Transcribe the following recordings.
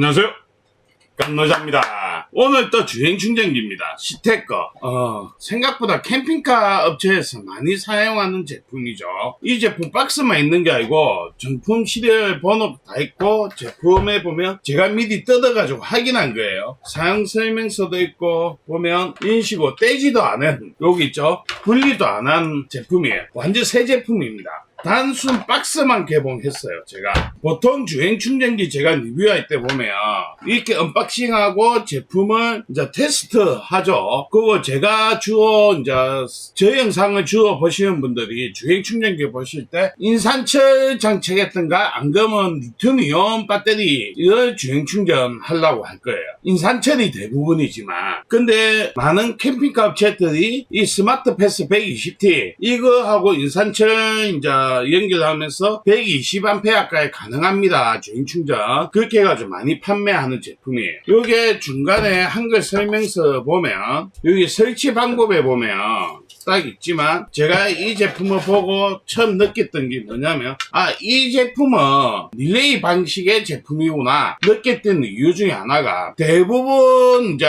안녕하세요. 깜노자입니다. 오늘 또 주행 충전기입니다. 시테커. 어, 생각보다 캠핑카 업체에서 많이 사용하는 제품이죠. 이 제품 박스만 있는 게 아니고 정품 시리얼 번호 다 있고 제품에 보면 제가 미리 뜯어가지고 확인한 거예요. 사용 설명서도 있고 보면 인식고 떼지도 않은 여기 있죠. 분리도 안 한 제품이에요. 완전 새 제품입니다. 단순 박스만 개봉했어요, 제가. 보통 주행 충전기 제가 리뷰할 때 보면, 이렇게 언박싱하고 제품을 이제 테스트 하죠. 그거 제가 주어, 이제, 저 영상을 주어 보시는 분들이 주행 충전기 보실 때, 인산철 장착했던가, 안 그러면 리튬이온 배터리, 이걸 주행 충전 하려고 할 거예요. 인산철이 대부분이지만. 근데 많은 캠핑카 업체들이 이 스마트 패스 120T, 이거하고 인산철, 이제, 연결하면서 120A까지 가능합니다. 주행 충전. 그렇게 해가지고 많이 판매하는 제품이에요. 요게 중간에 한글 설명서 보면, 여기 설치 방법에 보면, 딱 있지만, 제가 이 제품을 보고 처음 느꼈던 게 뭐냐면, 아, 이 제품은 릴레이 방식의 제품이구나. 느꼈던 이유 중에 하나가, 대부분, 이제,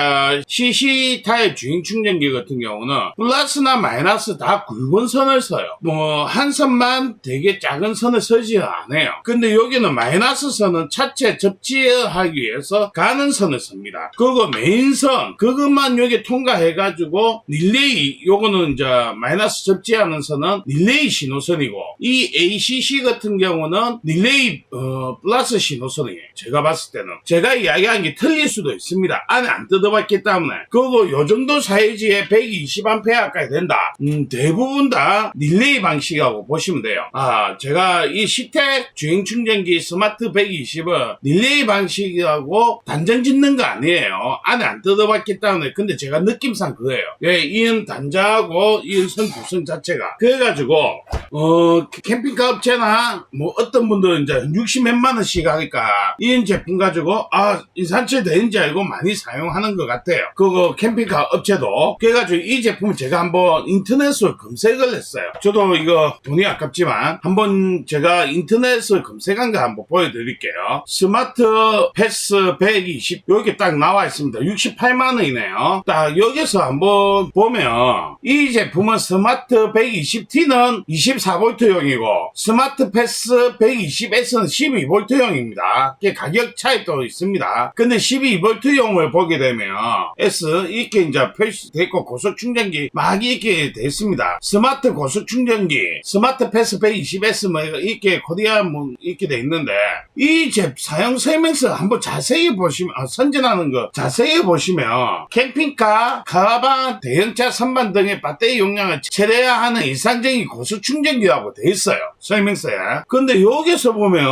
CC 타입 주행 충전기 같은 경우는, 플러스나 마이너스 다 굵은 선을 써요. 뭐, 한 선만 되게 작은 선을 쓰지 않아요. 근데 여기는 마이너스 선은 차체 접지하기 위해서 가는 선을 씁니다. 그거 메인선, 그것만 여기 통과해가지고, 릴레이, 요거는 이제 마이너스 접지하는 선은 릴레이 신호선이고, 이 ACC 같은 경우는 릴레이, 어, 플러스 신호선이에요. 제가 봤을 때는. 제가 이야기한 게 틀릴 수도 있습니다. 안에 안 뜯어봤기 때문에. 그거 요 정도 사이즈에 120A까지 된다. 음, 대부분 다 릴레이 방식이라고 보시면 돼요. 아, 제가 이 시텍 주행 충전기 스마트 120은 릴레이 방식이라고 단정 짓는 거 아니에요. 안에 안 뜯어봤기 때문에. 근데 제가 느낌상 그거예요. 예, 이은 단자하고 이선 구성 자체가. 그래가지고, 어, 캠핑카 업체나 뭐 어떤 분들은 이제 60 몇만 원씩 하니까 이런 제품 가지고, 아, 인산철 되는지 알고 많이 사용하는 것 같아요. 그거 캠핑카 업체도. 그래가지고 이 제품을 제가 한번 인터넷으로 검색을 했어요. 저도 이거 돈이 아깝지만 한번 제가 인터넷을 검색한 거 한번 보여드릴게요. 스마트 패스 120 여기 딱 나와 있습니다. 68만 원이네요. 딱 여기서 한번 보면 이 제품은 스마트 120T는 24V용이고 스마트 패스 120S는 12V용입니다. 가격 차이도 있습니다. 근데 12V용을 보게 되면 S 이렇게 이제 표시돼 있고 고속 충전기 막 이렇게 돼 있습니다. 스마트 고속 충전기, 스마트 패스 120S 뭐 이렇게 코리아 뭐 이렇게 돼 있는데 이 제 사용 설명서 한번 자세히 보시면 아, 선전하는 거 자세히 보시면 캠핑카, 가방, 대형차 선반 등의 배터리 용량을 최대화하는 일상적인 고속 충전기라고 돼 있어요. 설명서에. 근데 여기서 보면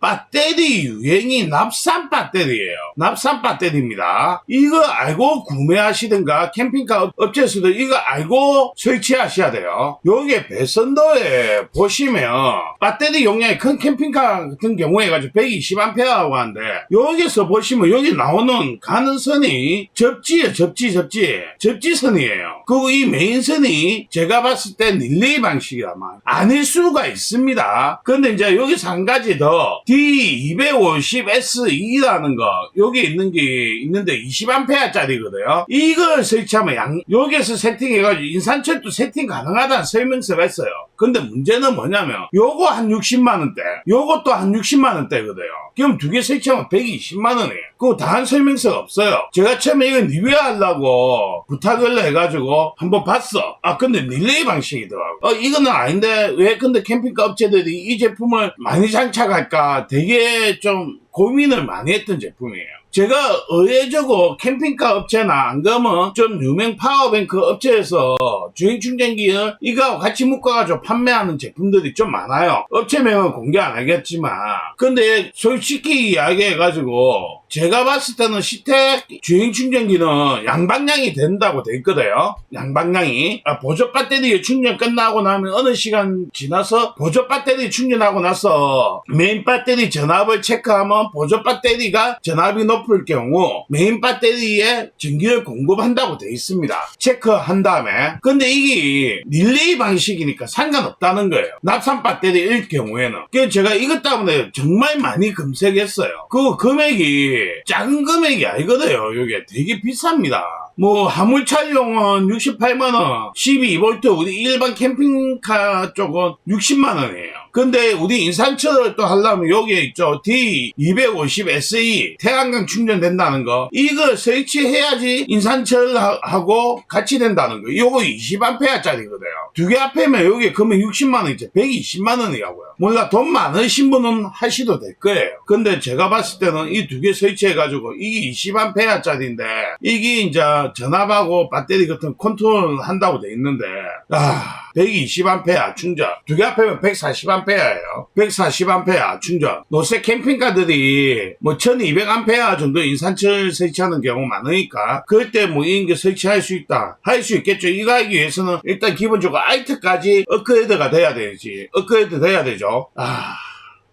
배터리 유행이 납산 배터리예요. 납산 배터리입니다. 이거 알고 구매하시든가 캠핑카 업체에서도 이거 알고 설치하셔야 돼요. 여기에 배선도에 보시면 배터리 용량이 큰 캠핑카 같은 경우에 가지고 120A라고 하는데 여기서 보시면 여기 나오는 가는 선이 접지에 접지 접지 접지선이에요. 그리고 이 메인 선이 제가 봤을 땐 릴레이 방식이라만 아닐 수가 있습니다. 근데 이제 여기서 한 가지 더 D250SE라는 거 여기 있는 게 있는데 20A짜리거든요. 이걸 설치하면 양 여기서 세팅해가지고 인산철도 세팅 가능하다는 설명서가 있어요. 근데 문제는 뭐냐면 요거 한 60만 원대, 요것도 한 60만 원대거든요. 그럼 두 개 설치하면 120만 원이에요. 그거 다한 설명서가 없어요. 제가 처음에 이거 리뷰하려고 부탁을 해가지고 한번 봤어. 아 근데 릴레이 방식이더라고. 어 이거는 아닌데 왜 근데 캠핑카 업체들이 이 제품을 많이 장착할까 되게 좀 고민을 많이 했던 제품이에요. 제가 의외적으로 캠핑카 업체나 안 그러면 좀 유명 파워뱅크 업체에서 주행 충전기를 이거하고 같이 묶어가지고 판매하는 제품들이 좀 많아요. 업체명은 공개 안 하겠지만. 근데 솔직히 이야기해가지고 제가 봤을 때는 시텍 주행 충전기는 양방향이 된다고 돼 있거든요. 양방향이. 아, 보조 배터리 충전 끝나고 나면 어느 시간 지나서 보조 배터리 충전하고 나서 메인 배터리 전압을 체크하면 보조 배터리가 전압이 높을 경우 메인 배터리에 전기를 공급한다고 돼 있습니다. 체크한 다음에. 근데 이게 릴레이 방식이니까 상관없다는 거예요. 납산 배터리일 경우에는. 그래서 제가 이것 때문에 정말 많이 검색했어요. 그 금액이 작은 금액이 아니거든요. 이게 되게 비쌉니다. 뭐 화물차용은 68만원, 12V 우리 일반 캠핑카 쪽은 60만원이에요. 근데 우리 인산철을 또 하려면 여기에 있죠. D250SE 태양광 충전된다는 거. 이거 설치해야지 인산철하고 같이 된다는 거. 요거 20A짜리거든요. 두 개 합하면 여기 금액 60만원이죠. 120만원이라고요. 몰라 돈 많으신 분은 하셔도 될 거예요. 근데 제가 봤을 때는 이 두 개 설치해가지고 이게 20A짜리인데 이게 이제 전압하고 배터리 같은 컨트롤 한다고 돼 있는데 아 120A 충전 두 개 합하면 140A예요. 140A 충전 노세 캠핑카들이 뭐 1200A 정도 인산철 설치하는 경우 많으니까 그때 뭐 이런 게 설치할 수 있다 할 수 있겠죠. 이거 하기 위해서는 일단 기본적으로 아이트까지 업그레이드가 돼야 되지 업그레이드 돼야 되죠. 아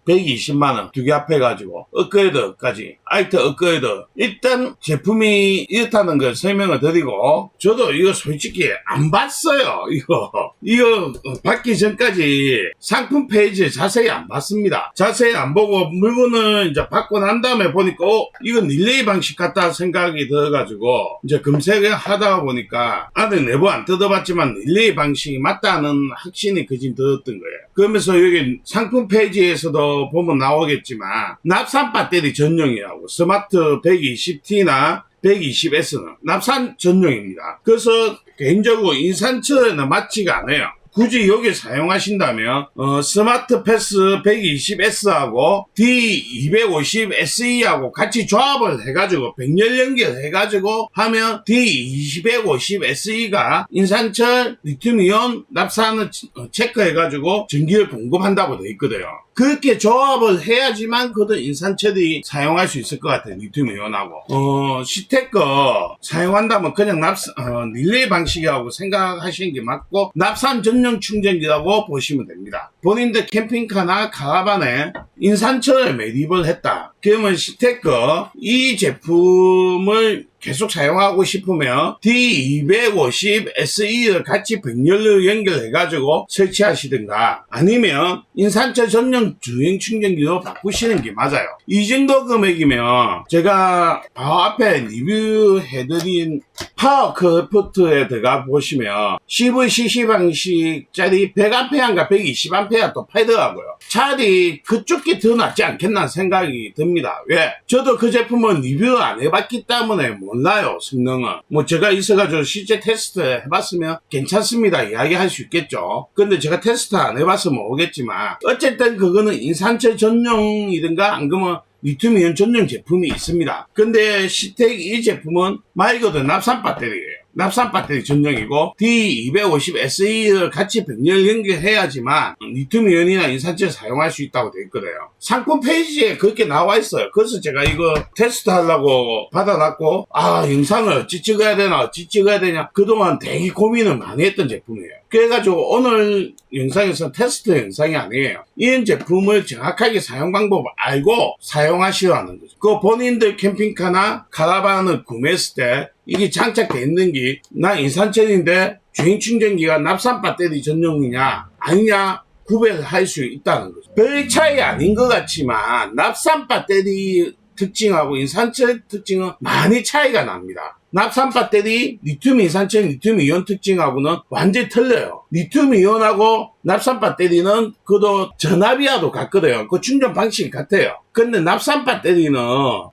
120만원 두 개 합해가지고 업그레이드까지. 아이트 업그레이드. 일단 제품이 이렇다는 걸 설명을 드리고 저도 이거 솔직히 안 봤어요 이거. 이거 받기 전까지 상품 페이지 자세히 안 봤습니다. 자세히 안 보고 물건을 이제 받고 난 다음에 보니까 어 이거 릴레이 방식 같다 생각이 들어가지고 이제 검색을 하다 보니까 아직 내부 안 뜯어봤지만 릴레이 방식이 맞다는 확신이 그진 들었던 거예요 그러면서 여기 상품 페이지에서도 보면 나오겠지만 납산 배터리 전용이라고 스마트 120T나 120S는 납산 전용입니다. 그래서 개인적으로 인산철에는 맞지가 않아요. 굳이 여기 사용하신다면 어, 스마트 패스 120S하고 D250SE하고 같이 조합을 해가지고 병렬 연결해가지고 하면 D250SE가 인산철 리튬이온 납산을 어, 체크해가지고 전기를 공급한다고 돼 있거든요. 그렇게 조합을 해야지만 그들 인산철이 사용할 수 있을 것 같아요. 리튬 이온하고 어 시테커 사용한다면 그냥 납산 어, 릴레이 방식이라고 생각하시는 게 맞고 납산 전용 충전기라고 보시면 됩니다. 본인들 캠핑카나 카라반에 인산철을 매립을 했다. 그러면 시테커 이 제품을 계속 사용하고 싶으면 D250SE를 같이 병렬로 연결해 가지고 설치하시든가 아니면 인산철 전용 주행 충전기로 바꾸시는 게 맞아요. 이 정도 금액이면 제가 바로 앞에 리뷰해드린 파워 크래프트에 들어가 보시면 CVCC 방식짜리 100A인가 120A 또 팔더라고요. 차라리 그쪽 게 더 낫지 않겠나 생각이 듭니다. 왜? 저도 그 제품은 리뷰 안 해봤기 때문에 몰라요, 성능은. 뭐 제가 있어가지고 실제 테스트 해봤으면 괜찮습니다. 이야기할 수 있겠죠. 근데 제가 테스트 안 해봐서 모르겠지만, 어쨌든 그거는 인산철 전용이든가 안 그러면 리튬이온 전용 제품이 있습니다. 근데 시텍 이 제품은 말 그대로 납산 배터리예요. 납산 배터리 전용이고 D250SE를 같이 병렬 연결해야지만 리튬이온이나 인산철 사용할 수 있다고 되어 있거든요. 상품 페이지에 그렇게 나와 있어요. 그래서 제가 이거 테스트 하려고 받아놨고 아 영상을 어찌 찍어야 되나 어찌 찍어야 되냐 그동안 되게 고민을 많이 했던 제품이에요. 그래가지고 오늘 영상에서 테스트 영상이 아니에요. 이 제품을 정확하게 사용 방법을 알고 사용하시라는 거죠. 그 본인들 캠핑카나 카라반을 구매했을 때 이게 장착되어 있는 게 나 인산철인데 주행 충전기가 납산 배터리 전용이냐 아니냐 구별할 수 있다는 거죠. 별 차이 아닌 것 같지만 납산 배터리 특징하고 인산철 특징은 많이 차이가 납니다. 납산 배터리, 리튬 인산철, 리튬 이온 특징하고는 완전히 틀려요. 리튬 이온하고 납산 배터리는 그도 전압이와도 같거든요. 그 충전 방식이 같아요. 근데 납산 배터리는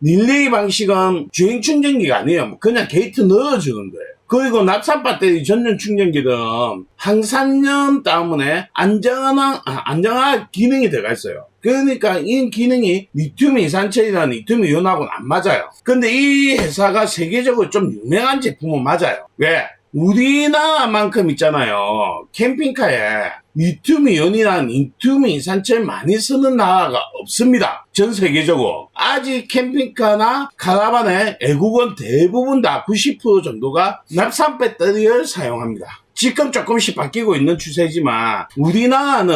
릴레이 방식은 주행 충전기가 아니에요. 그냥 게이트 넣어주는 거예요. 그리고 납산 배터리 전용 충전기는 항산염 때문에 안정한, 아, 안정한 기능이 들어가 있어요. 그러니까 이 기능이 리튬 이산철이나 리튬 이온하고는 안 맞아요. 근데 이 회사가 세계적으로 좀 유명한 제품은 맞아요. 왜? 우리나라만큼 있잖아요. 캠핑카에 리튬 이온이나 리튬 이산철 많이 쓰는 나라가 없습니다. 전 세계적으로. 아직 캠핑카나 카라반의 애국은 대부분 다 90% 정도가 납산 배터리를 사용합니다. 지금 조금씩 바뀌고 있는 추세지만 우리나라는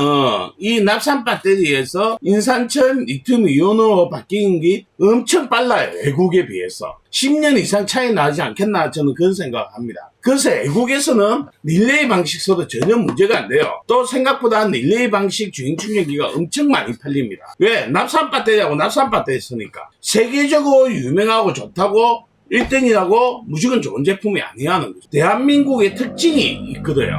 이 납산 배터리에서 인산철 리튬 이온으로 바뀌는 게 엄청 빨라요. 외국에 비해서. 10년 이상 차이 나지 않겠나 저는 그런 생각을 합니다. 그래서 외국에서는 릴레이 방식 써도 전혀 문제가 안 돼요. 또 생각보다 릴레이 방식 주행 충전기가 엄청 많이 팔립니다. 왜? 납산 배터리하고 납산 배터리 쓰니까. 세계적으로 유명하고 좋다고 1등이라고 무조건 좋은 제품이 아니라는 거죠. 대한민국의 특징이 있거든요.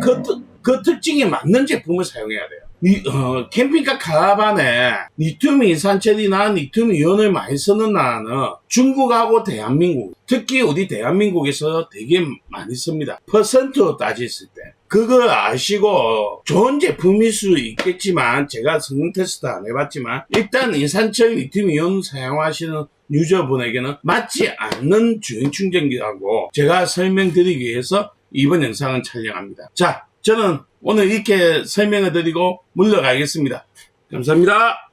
그, 특- 그 특징에 맞는 제품을 사용해야 돼요. 이, 어, 캠핑카 카라반에 리튬 인산철이나 리튬 이온을 많이 쓰는 나라는 중국하고 대한민국, 특히 우리 대한민국에서 되게 많이 씁니다. 퍼센트로 따졌을 때. 그걸 아시고 좋은 제품일 수 있겠지만 제가 성능 테스트 안 해봤지만 일단 인산철 리튬 이온 사용하시는 유저분에게는 맞지 않는 주행 충전기라고 제가 설명드리기 위해서 이번 영상을 촬영합니다. 자, 저는 오늘 이렇게 설명을 드리고 물러가겠습니다. 감사합니다.